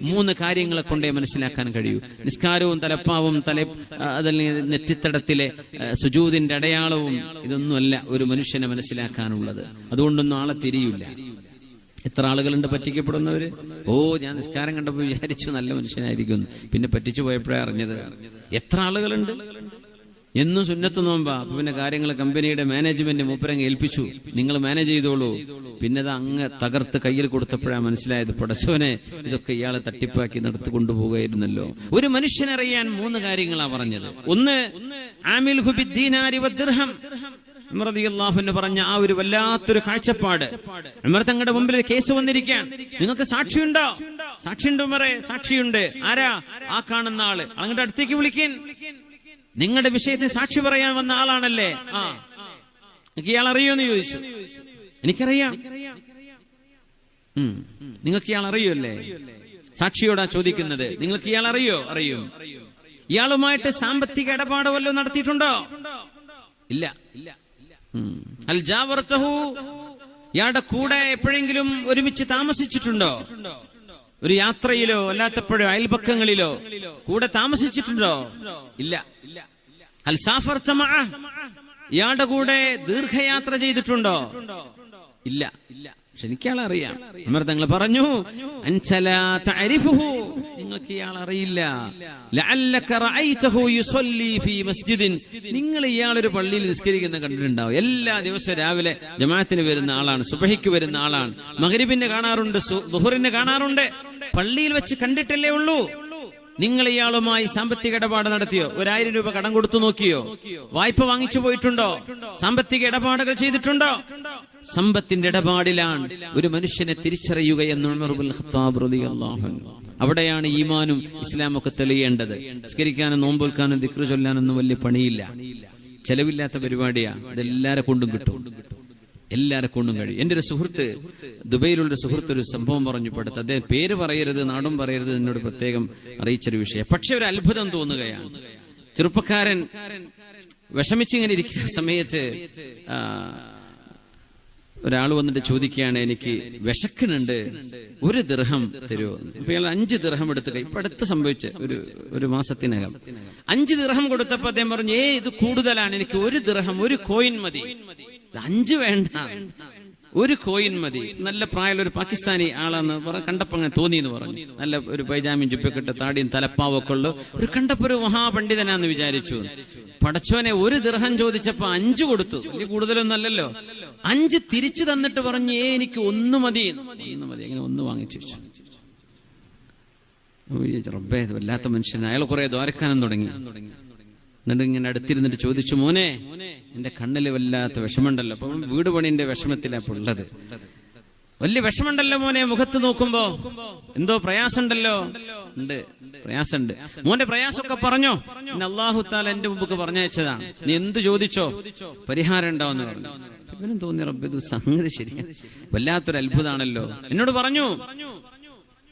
മൂന്ന് കാര്യങ്ങളെ കൊണ്ടേ മനസ്സിലാക്കാൻ കഴിയൂ. നിസ്കാരവും തലപ്പാവും തല അതിൽ നെറ്റിത്തടത്തിലെ സുജൂതിന്റെ അടയാളവും ഇതൊന്നുമല്ല ഒരു മനുഷ്യനെ മനസ്സിലാക്കാനുള്ളത്. അതുകൊണ്ടൊന്നും ആളെ തിരിയില്ല എത്ര ആളുകളുണ്ട് പറ്റിക്കപ്പെടുന്നവര്? ഓ ഞാൻ നിസ്കാരം കണ്ടപ്പോൾ വിചാരിച്ചു നല്ല മനുഷ്യനായിരിക്കും പിന്നെ പറ്റിച്ചു പോയപ്പോഴേ അറിഞ്ഞത്. എത്ര ആളുകളുണ്ട്? എന്നും സുന്നത്ത് നോമ്പാ. അപ്പൊ പിന്നെ കാര്യങ്ങൾ കമ്പനിയുടെ മാനേജ്മെന്റ് മൂപ്പരങ്ങ് ഏൽപ്പിച്ചു. നിങ്ങൾ മാനേജ് ചെയ്തോളൂ. പിന്നെ അത് അങ്ങ് തകർത്ത് കയ്യിൽ കൊടുത്തപ്പോഴാണ് മനസ്സിലായത് പടച്ചവനെ ഇതൊക്കെ ഇയാളെ തട്ടിപ്പാക്കി നടത്തി കൊണ്ടുപോകുകയായിരുന്നല്ലോ ഒരു മനുഷ്യനറിയാൻ മൂന്ന് കാര്യങ്ങളാ പറഞ്ഞത്. ഒന്ന് പറഞ്ഞ ആ ഒരു വല്ലാത്തൊരു കാഴ്ചപ്പാട്. ഉമർ തങ്ങളുടെ മുമ്പിൽ കേസ് വന്നിരിക്കാൻ നിങ്ങൾക്ക് സാക്ഷിയുണ്ടോ? സാക്ഷിയുണ്ട് സാക്ഷിയുണ്ട്. ആരാ? ആ കാണുന്ന ആൾ. അങ്ങോട്ട് അടുത്തേക്ക് വിളിക്കാൻ നിങ്ങളുടെ വിഷയത്തിന് സാക്ഷി പറയാൻ വന്ന ആളാണല്ലേ? ആ. ഇയാൾ അറിയോന്ന് ചോദിച്ചു. എനിക്കറിയാം. നിങ്ങൾക്ക് ഇയാൾ അറിയുമല്ലേ? സാക്ഷിയോടാ ചോദിക്കുന്നത്. നിങ്ങൾക്ക് ഇയാൾ അറിയോ? അറിയും. ഇയാളുമായിട്ട് സാമ്പത്തിക ഇടപാട് വല്ലതും നടത്തിയിട്ടുണ്ടോ? ഇല്ല. അൽ ഇയാളുടെ കൂടെ എപ്പോഴെങ്കിലും ഒരുമിച്ച് താമസിച്ചിട്ടുണ്ടോ? ഒരു യാത്രയിലോ അല്ലാത്തപ്പോഴോ അയൽപക്കങ്ങളിലോ കൂടെ താമസിച്ചിട്ടുണ്ടോ? ഇല്ല. അൽ സാഫർത്ത മഅ. ഇയാളുടെ കൂടെ ദീർഘയാത്ര ചെയ്തിട്ടുണ്ടോ? ഇല്ല. ഇല്ല പക്ഷെ എനിക്കാളെ അറിയാം ഉമർ തങ്ങൾ പറഞ്ഞു നിങ്ങൾക്ക് ഇയാൾ അറിയില്ല. നിങ്ങൾ ഇയാൾ ഒരു പള്ളിയിൽ നിസ്കരിക്കുന്ന കണ്ടിട്ടുണ്ടാവും. എല്ലാ ദിവസവും രാവിലെ ജമാഅത്തിന് വരുന്ന ആളാണ് സുബഹിക്ക് വരുന്ന ആളാണ്. മഹരിബിന് കാണാറുണ്ട് ദുഹറിന് കാണാറുണ്ട്. പള്ളിയിൽ വെച്ച് കണ്ടിട്ടല്ലേ ഉള്ളൂ. നിങ്ങൾ ഇയാളുമായി സാമ്പത്തിക ഇടപാട് നടത്തിയോ? ഒരായിരം രൂപ കടം കൊടുത്തു നോക്കിയോ? വായ്പ വാങ്ങിച്ചു പോയിട്ടുണ്ടോ? സാമ്പത്തിക ഇടപാടുകൾ ചെയ്തിട്ടുണ്ടോ? സമ്പത്തിന്റെ ഇടപാടിലാണ് ഒരു മനുഷ്യനെ തിരിച്ചറിയുക എന്ന്. അവിടെയാണ് ഈമാനും ഇസ്ലാമൊക്കെ തെളിയേണ്ടത്. നിസ്കരിക്കാനും നോമ്പൊൽക്കാനും ദിക്റ് ചൊല്ലാനൊന്നും വലിയ പണിയില്ല. ചെലവില്ലാത്ത പരിപാടിയാ. അതെല്ലാരെ കൊണ്ടും കിട്ടും. എല്ലാരെ കൊണ്ടും കഴിയും. എന്റെ ഒരു സുഹൃത്ത് ദുബൈയിലുള്ള ഒരു സുഹൃത്ത് ഒരു സംഭവം പറഞ്ഞു പെടുത്ത് അദ്ദേഹം പേര് പറയരുത് നാടും പറയരുത് എന്നോട് പ്രത്യേകം അറിയിച്ചൊരു വിഷയം. പക്ഷെ ഒരു അത്ഭുതം തോന്നുകയാണ്. ചെറുപ്പക്കാരൻ വിഷമിച്ചിങ്ങനെ ഇരിക്കുന്ന സമയത്ത് ഒരാൾ വന്നിട്ട് ചോദിക്കുകയാണ് എനിക്ക് വിശക്കുന്നുണ്ട്. ഒരു ദൃഹം തരുമോ അപ്പൊ ഇയാൾ അഞ്ച് ദൃഹം എടുത്ത് ഇപ്പൊ അടുത്ത് സംഭവിച്ച ഒരു ഒരു മാസത്തിനകം. അഞ്ച് ദൃഹം കൊടുത്തപ്പോ അദ്ദേഹം പറഞ്ഞു ഏ ഇത് കൂടുതലാണ്. എനിക്ക് ഒരു ദൃഹം ഒരു കോയിൻ മതി. അഞ്ച് വേണ്ട. ഒരു കോയിൻ മതി. നല്ല പ്രായമുള്ള ഒരു പാകിസ്ഥാനി ആളാന്ന് പറ കണ്ടപ്പോ അങ്ങനെ തോന്നി എന്ന് പറഞ്ഞു. നല്ല ഒരു പൈജാമ്യം ചുപ്പിക്കിട്ട് താടിയും തലപ്പാവൊക്കെ ഉള്ള. ഒരു കണ്ടപ്പോ ഒരു മഹാപണ്ഡിതനാന്ന് വിചാരിച്ചു. പടച്ചോനെ ഒരു ദൃഹം ചോദിച്ചപ്പോ അഞ്ചു കൊടുത്തു. കൂടുതലൊന്നും അല്ലല്ലോ. അഞ്ച് തിരിച്ചു തന്നിട്ട് പറഞ്ഞു ഏ എനിക്ക് ഒന്ന് മതി. ഒന്ന് മതി. അങ്ങനെ ഒന്ന് വാങ്ങിച്ചു റബ്ബേ വല്ലാത്ത മനുഷ്യൻ അയാൾ കുറെ ദ്വാരക്കാനം തുടങ്ങി. എന്നിട്ട് ഇങ്ങനെ അടുത്തിരുന്നിട്ട് ചോദിച്ചു മോനെ എന്റെ കണ്ണിൽ വല്ലാത്ത വിഷമുണ്ടല്ലോ അപ്പൊ വീട് പണിന്റെ വിഷമത്തിലാ ഉള്ളത്. വലിയ വിഷമുണ്ടല്ലോ മോനെ മുഖത്ത് നോക്കുമ്പോ. എന്തോ പ്രയാസമുണ്ടല്ലോ. ഉണ്ട് പ്രയാസമുണ്ട്. മോന്റെ പ്രയാസമൊക്കെ പറഞ്ഞോ. പിന്നെ അള്ളാഹു താല എന്റെ മുമ്പ് പറഞ്ഞയച്ചതാണ്. നീ എന്ത് ചോദിച്ചോ? പരിഹാരം ഉണ്ടാവുന്ന പറഞ്ഞു. ഇവനും തോന്നി റബ്ബിത് സംഗതി ശരിയാണ് വല്ലാത്തൊരു അത്ഭുതമാണല്ലോ എന്നോട് പറഞ്ഞു.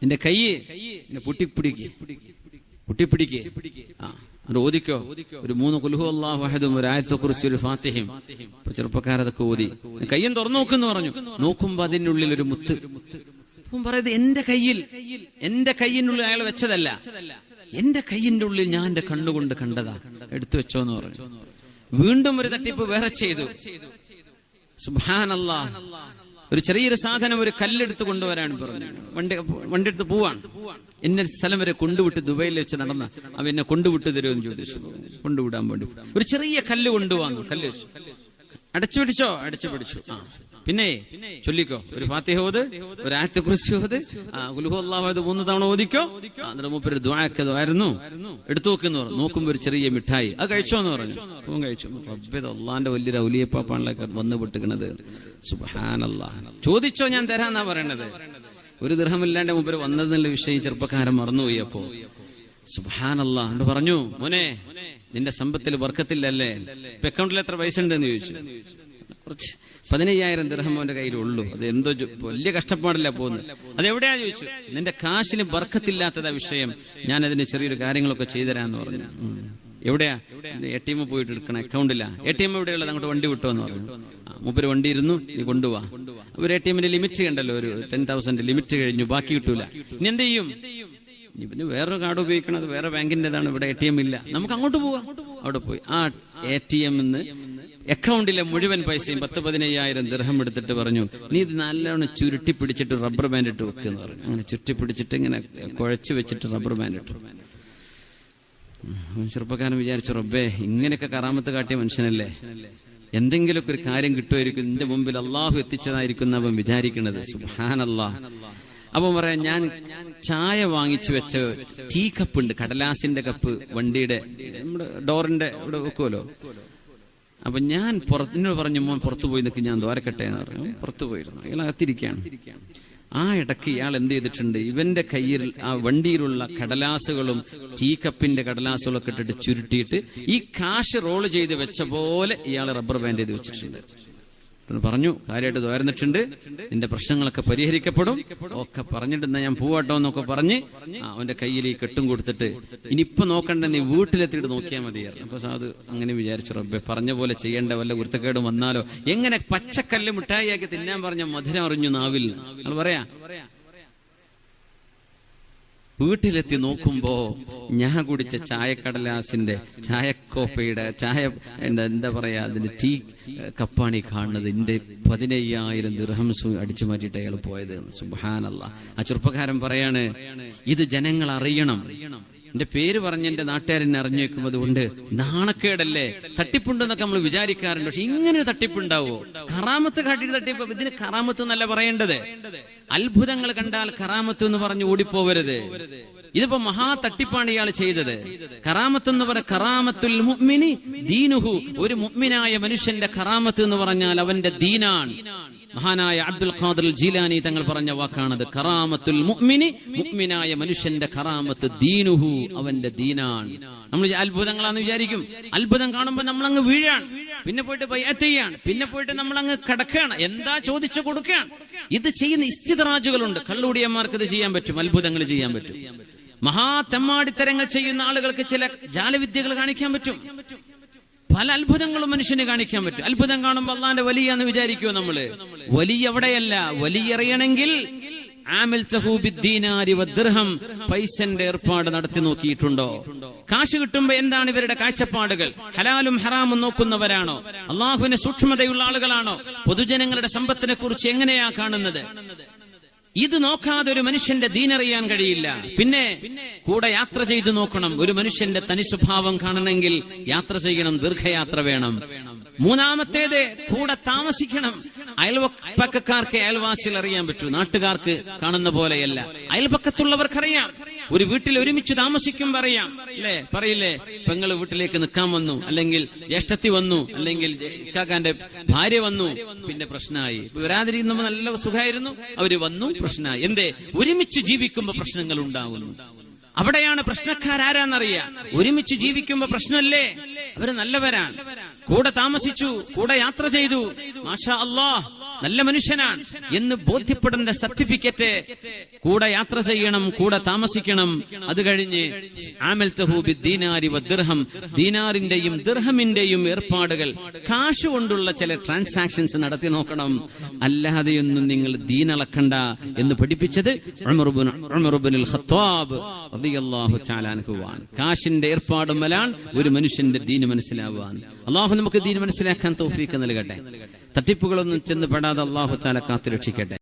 എന്റെ കൈ എന്നെ പൊട്ടിപ്പിടിക്കുക പൊട്ടിപ്പിടിക്കുക ആ. അത് ഓദിക്കോ ഒരു മൂന്ന് കുൽഹു അള്ളാഹു അഹദും ഒരു ആയത്തെ കുറിച്ച് ഒരു ഫാത്തിഹയും. ചെറുപ്പക്കാരതൊക്കെ ഓതി. കയ്യും തുറന്നു നോക്കുന്നു പറഞ്ഞു. നോക്കുമ്പോ അതിനുള്ളിൽ ഒരു മുത്ത്. അപ്പം പറയുന്നത് എന്റെ കയ്യിൽ എന്റെ കയ്യിനുള്ളിൽ അയാൾ വെച്ചതല്ല. എന്റെ കയ്യിന്റെ ഉള്ളിൽ ഞാൻ എന്റെ കണ്ണുകൊണ്ട് കണ്ടതാ. എടുത്തു വെച്ചോ എന്ന് പറഞ്ഞു. വീണ്ടും ഒരു തട്ടിപ്പ് വേറെ ചെയ്തു. സുബ്ഹാനല്ലാ. ഒരു ചെറിയൊരു സാധനം ഒരു കല്ലെടുത്ത് കൊണ്ടുവരാൻ പറഞ്ഞു. വണ്ടി വണ്ടി എടുത്ത് പോവാണ്. എന്നെ സ്ഥലം വരെ കൊണ്ടുവിട്ട് ദുബൈയിൽ വെച്ച് നടന്ന അവ എന്നെ കൊണ്ടുവിട്ട് തരുമെന്ന് ചോദിച്ചു. കൊണ്ടുവിടാൻ വേണ്ടി. ഒരു ചെറിയ കല്ല് കൊണ്ടുവന്നു കല്ല് വെച്ചു. അടച്ചു പിടിച്ചോ? അടച്ചു പിടിച്ചു. ആ. പിന്നെ ചൊല്ലിക്കോ? ഒരു ഫാത്തിഹ ഓത് ഒരു ആയത്തെ കുറിച്ച് ഓത്. ആ ഗുലുഹു അള്ളാഹു മൂന്ന് തവണ ഓദിക്കോ എന്നിട്ട് മൂപ്പര് ദ്വാഴക്കത് ആയിരുന്നു. എടുത്തു നോക്കുന്നു പറഞ്ഞു. നോക്കുമ്പോ ഒരു ചെറിയ മിഠായി. അത് കഴിച്ചോ എന്ന് പറഞ്ഞു. അവൻ കഴിച്ചു. റബ്ബിത് അള്ളാന്റെ വലിയൊരു ഔലിയപ്പാപ്പാണല്ലോ വന്ന് പൊട്ടുക്കണത് സുബാനല്ലാ ചോദിച്ചോ ഞാൻ തരാന്നാ പറയണത്? ഒരു ദൃഹമില്ലാണ്ട് മുമ്പിൽ വന്നതെന്നുള്ള വിഷയം ചെറുപ്പക്കാരൻ മറന്നുപോയി അപ്പോ. സുബാനല്ല എന്ന് പറഞ്ഞു മോനെ നിന്റെ സമ്പത്തിൽ വർക്കത്തില്ലല്ലേ? ഇപ്പൊ അക്കൗണ്ടിൽ എത്ര പൈസ ഉണ്ടെന്ന് ചോദിച്ചു. കുറച്ച് പതിനയ്യായിരം ദൃഹം അവന്റെ കയ്യിലുള്ളൂ. അത് എന്തോ വലിയ കഷ്ടപ്പാടില്ല പോകുന്നത്. അത് എവിടെയാ ചോദിച്ചു. നിന്റെ കാശിന് വർക്കത്തില്ലാത്തതാ വിഷയം. ഞാൻ അതിന് ചെറിയൊരു കാര്യങ്ങളൊക്കെ ചെയ്തുതരാന്ന് പറഞ്ഞു. എവിടെയാ? എ ടി എം പോയിട്ട് എടുക്കണം അക്കൗണ്ടില്ല എ ടി എം എവിടെയുള്ളത്? അങ്ങോട്ട് വണ്ടി വിട്ടോ എന്ന് പറഞ്ഞു മൂപ്പര് വണ്ടി ഇരുന്നു നീ കൊണ്ടുപോവാ ഒരു എ ടി എമ്മിന്റെ ലിമിറ്റ് കണ്ടല്ലോ ഒരു ടെൻ തൗസൻഡ് ലിമിറ്റ് കഴിഞ്ഞു ബാക്കി കിട്ടൂല. ഇനി എന്ത് ചെയ്യും? പിന്നെ വേറെ കാർഡ് ഉപയോഗിക്കണത് വേറെ ബാങ്കിന്റെതാണ് ഇവിടെ എ ടി എം ഇല്ല. നമുക്ക് അങ്ങോട്ട് പോവാം. അവിടെ പോയി. ആ എ ടി എം അക്കൗണ്ടിലെ മുഴുവൻ പൈസയും പത്ത് പതിനയ്യായിരം ദൃഹം എടുത്തിട്ട് പറഞ്ഞു നീ ഇത് നല്ലോണം ചുരുട്ടി പിടിച്ചിട്ട് റബ്ബർ ബാൻഡ് ഇട്ട് വെക്കുന്നു പറഞ്ഞു. അങ്ങനെ ചുരുട്ടി പിടിച്ചിട്ട് ഇങ്ങനെ കുഴച്ചു വെച്ചിട്ട് റബ്ബർ ബാൻഡ് ഇട്ടു. ചെറുപ്പക്കാരൻ വിചാരിച്ചു റബ്ബേ ഇങ്ങനെയൊക്കെ കറാമത്ത് കാട്ടിയ മനുഷ്യനല്ലേ? എന്തെങ്കിലുമൊക്കെ ഒരു കാര്യം കിട്ടുമായിരിക്കും. എന്റെ മുമ്പിൽ അള്ളാഹു എത്തിച്ചതായിരിക്കും അവൻ വിചാരിക്കുന്നത്. സുഹാനല്ലാ അപ്പൊ പറയാം ഞാൻ ചായ വാങ്ങിച്ചു വെച്ച ടീ കപ്പ് ഉണ്ട് കടലാസിന്റെ കപ്പ് വണ്ടിയുടെ നമ്മുടെ ഡോറിന്റെ ഇവിടെ വെക്കുമല്ലോ. അപ്പൊ ഞാൻ പുറത്തിനോട് പറഞ്ഞു പുറത്തു പോയി നിൽക്കും ഞാൻ ദ്വാരക്കട്ടെ എന്ന് പറഞ്ഞു. പുറത്തു പോയിരുന്നു. അയാൾ അകത്തിരിക്കുകയാണ്. ആ ഇടയ്ക്ക് ഇയാൾ എന്ത് ചെയ്തിട്ടുണ്ട്? ഇവന്റെ കയ്യിൽ ആ വണ്ടിയിലുള്ള കടലാസുകളും ടീ കപ്പിന്റെ കടലാസുകളൊക്കെ ഇട്ടിട്ട് ചുരുട്ടിയിട്ട് ഈ കാശ് റോൾ ചെയ്ത് വെച്ച പോലെ ഇയാൾ റബ്ബർ ബാൻഡ് ചെയ്ത് വെച്ചിട്ടുണ്ട്. പറഞ്ഞു. കാര്യമായിട്ട് തോരന്നിട്ടുണ്ട് നിന്റെ പ്രശ്നങ്ങളൊക്കെ പരിഹരിക്കപ്പെടും. ഒക്കെ പറഞ്ഞിട്ട് ഞാൻ പോവാട്ടോ എന്നൊക്കെ പറഞ്ഞ് അവന്റെ കയ്യിൽ ഈ കെട്ടും കൊടുത്തിട്ട് ഇനിയിപ്പൊ നോക്കണ്ട നീ വീട്ടിലെത്തിയിട്ട് നോക്കിയാൽ മതിയായിരുന്നു അപ്പൊ സാധു അങ്ങനെ വിചാരിച്ചു റബ്ബെ. പറഞ്ഞ പോലെ ചെയ്യേണ്ട വല്ല കുരുത്തക്കേട് വന്നാലോ? എങ്ങനെ പച്ചക്കല്ല് മിഠായിയാക്കി തിന്നാൻ പറഞ്ഞ മധുരം അറിഞ്ഞു നാവിൽ? നിങ്ങൾ പറയാ വീട്ടിലെത്തി നോക്കുമ്പോ ഞാൻ കുടിച്ച ചായക്കടലാസിന്റെ ചായക്കോപ്പയുടെ ചായ എന്താ പറയാ അതിന്റെ ടീ കപ്പാണി കാണുന്നത്. എന്റെ പതിനയ്യായിരം ദിർഹംസ് അടിച്ചു മാറ്റിയിട്ട് അയാൾ പോയത് സുബാനല്ല ആ ചെറുപ്പക്കാരൻ പറയാണ് ഇത് ജനങ്ങൾ അറിയണം. എന്റെ പേര് പറഞ്ഞ് എന്റെ നാട്ടുകാരനെ അറിഞ്ഞു അതുകൊണ്ട് നാണക്കേടല്ലേ? തട്ടിപ്പുണ്ടെന്നൊക്കെ നമ്മൾ വിചാരിക്കാറുണ്ട്. പക്ഷെ ഇങ്ങനെ ഒരു തട്ടിപ്പുണ്ടാവോ? കറാമത്ത് കാട്ടിട്ട് തട്ടിപ്പ്. ഇതിന് കറാമത്ത് എന്നല്ല പറയേണ്ടത്. അത്ഭുതങ്ങൾ കണ്ടാൽ കറാമത്ത് എന്ന് പറഞ്ഞ് ഓടിപ്പോവരുത്. ഇതിപ്പോ മഹാ തട്ടിപ്പാണ് ഇയാൾ ചെയ്തത്. കറാമത്ത് എന്ന് പറഞ്ഞ കറാമത്തുൽ മുഅ്മിനി ദീനുഹു. ഒരു മുഅ്മിനായ മനുഷ്യന്റെ കറാമത്ത് എന്ന് പറഞ്ഞാൽ അവന്റെ ദീനാണ്. മഹാനായ അബ്ദുൽ ഖാദർ ജീലാനി തങ്ങൾ പറഞ്ഞ വാക്കാണത് കറാമത്തുൽ മുഅ്മിനി മുഅ്മിനായ മനുഷ്യന്റെ കറാമത്ത് ദീനുഹു അവന്റെ ദീനാണ്. നമ്മൾ അത്ഭുതങ്ങളാന്ന് വിചാരിക്കും. അത്ഭുതം കാണുമ്പോൾ നമ്മൾ അങ്ങ് വീഴാണ്. പിന്നെ പോയിട്ട് ബയ്യത്തെയ്യാണ് പിന്നെ പോയിട്ട് നമ്മൾ അങ്ങ് കിടക്കുകയാണ്. എന്താ ചോദിച്ചു കൊടുക്കുകയാണ്? ഇത് ചെയ്യുന്ന ഇസ്തിദറാജുകളുണ്ട് കള്ളുടിയന്മാർക്ക് ഇത് ചെയ്യാൻ പറ്റും. അത്ഭുതങ്ങൾ ചെയ്യാൻ പറ്റും. മഹാ തെമ്മാടിത്തരങ്ങൾ ചെയ്യുന്ന ആളുകൾക്ക് ചില ജാലവിദ്യകൾ കാണിക്കാൻ പറ്റും. പല അത്ഭുതങ്ങളും മനുഷ്യന് കാണിക്കാൻ പറ്റും. അത്ഭുതം കാണുമ്പോൾ അള്ളാന്റെ വലിയ എന്ന് വിചാരിക്കുമോ നമ്മൾ? വലിയ എവിടെയല്ല വലിയ അറിയണമെങ്കിൽ പൈസന്റെ ഏർപ്പാട് നടത്തി നോക്കിയിട്ടുണ്ടോ? കാശ് കിട്ടുമ്പോ എന്താണ് ഇവരുടെ കാഴ്ചപ്പാടുകൾ? ഹലാലും ഹറാമും നോക്കുന്നവരാണോ? അള്ളാഹുവിന് സൂക്ഷ്മതയുള്ള ആളുകളാണോ? പൊതുജനങ്ങളുടെ സമ്പത്തിനെ കുറിച്ച് എങ്ങനെയാ കാണുന്നത്? ഇത് നോക്കാതെ ഒരു മനുഷ്യന്റെ ദീനറിയാൻ കഴിയില്ല. പിന്നെ കൂടെ യാത്ര ചെയ്തു നോക്കണം. ഒരു മനുഷ്യന്റെ തനി സ്വഭാവം കാണണമെങ്കിൽ യാത്ര ചെയ്യണം ദീർഘയാത്ര വേണം. മൂന്നാമത്തേത് കൂടെ താമസിക്കണം. അയൽപക്കക്കാർക്ക് അയൽവാസികൾ അറിയാൻ പറ്റൂ. നാട്ടുകാർക്ക് കാണുന്ന പോലെയല്ല. അയൽപക്കത്തുള്ളവർക്കറിയാം. ഒരു വീട്ടിൽ ഒരുമിച്ച് താമസിക്കും പറയാം. അല്ലേ? പറയില്ലേ? പെങ്ങൾ വീട്ടിലേക്ക് നിൽക്കാൻ വന്നു അല്ലെങ്കിൽ ജ്യേഷ്ഠത്തി വന്നു അല്ലെങ്കിൽ ഇക്കാക്കാന്റെ ഭാര്യ വന്നു പിന്നെ പ്രശ്നമായി. ഇപ്പൊ വരാതിരിക്കുമ്പോ നല്ല സുഖമായിരുന്നു അവർ വന്നു പ്രശ്നമായി. എന്തേ? ഒരുമിച്ച് ജീവിക്കുമ്പോ പ്രശ്നങ്ങൾ ഉണ്ടാകുന്നു അവിടെയാണ് പ്രശ്നക്കാരാരാന്നറിയാം. ഒരുമിച്ച് ജീവിക്കുമ്പോ പ്രശ്നമല്ലേ? അവർ നല്ലവരാണ്. കൂടെ താമസിച്ചു കൂടെ യാത്ര ചെയ്തു. മാഷാ അള്ളാഹ് നല്ല മനുഷ്യനാണ് എന്ന് ബോധ്യപ്പെടേണ്ട സർട്ടിഫിക്കറ്റ് കൂടെ യാത്ര ചെയ്യണം കൂടെ താമസിക്കണം. അത് കഴിഞ്ഞ് ദീനാറിന്റെയും ദിർഹമിന്റെയും ഏർപ്പാടുകൾ കാശ് കൊണ്ടുള്ള ചില ട്രാൻസാക്ഷൻസ് നടത്തി നോക്കണം. അല്ലാതെയൊന്നും നിങ്ങൾ ദീനളക്കണ്ട എന്ന് പഠിപ്പിച്ചത് കാശിന്റെ ഏർപ്പാടുമലാണ് ഒരു മനുഷ്യന്റെ ദീന് മനസ്സിലാവാൻ അള്ളാഹു നമുക്ക് ദീന് മനസ്സിലാക്കാൻ തൗഫീക്ക് നൽകട്ടെ. തട്ടിപ്പുകളൊന്നും ചെന്ന് പെടാതെ അള്ളാഹു താല കാത്തു രക്ഷിക്കട്ടെ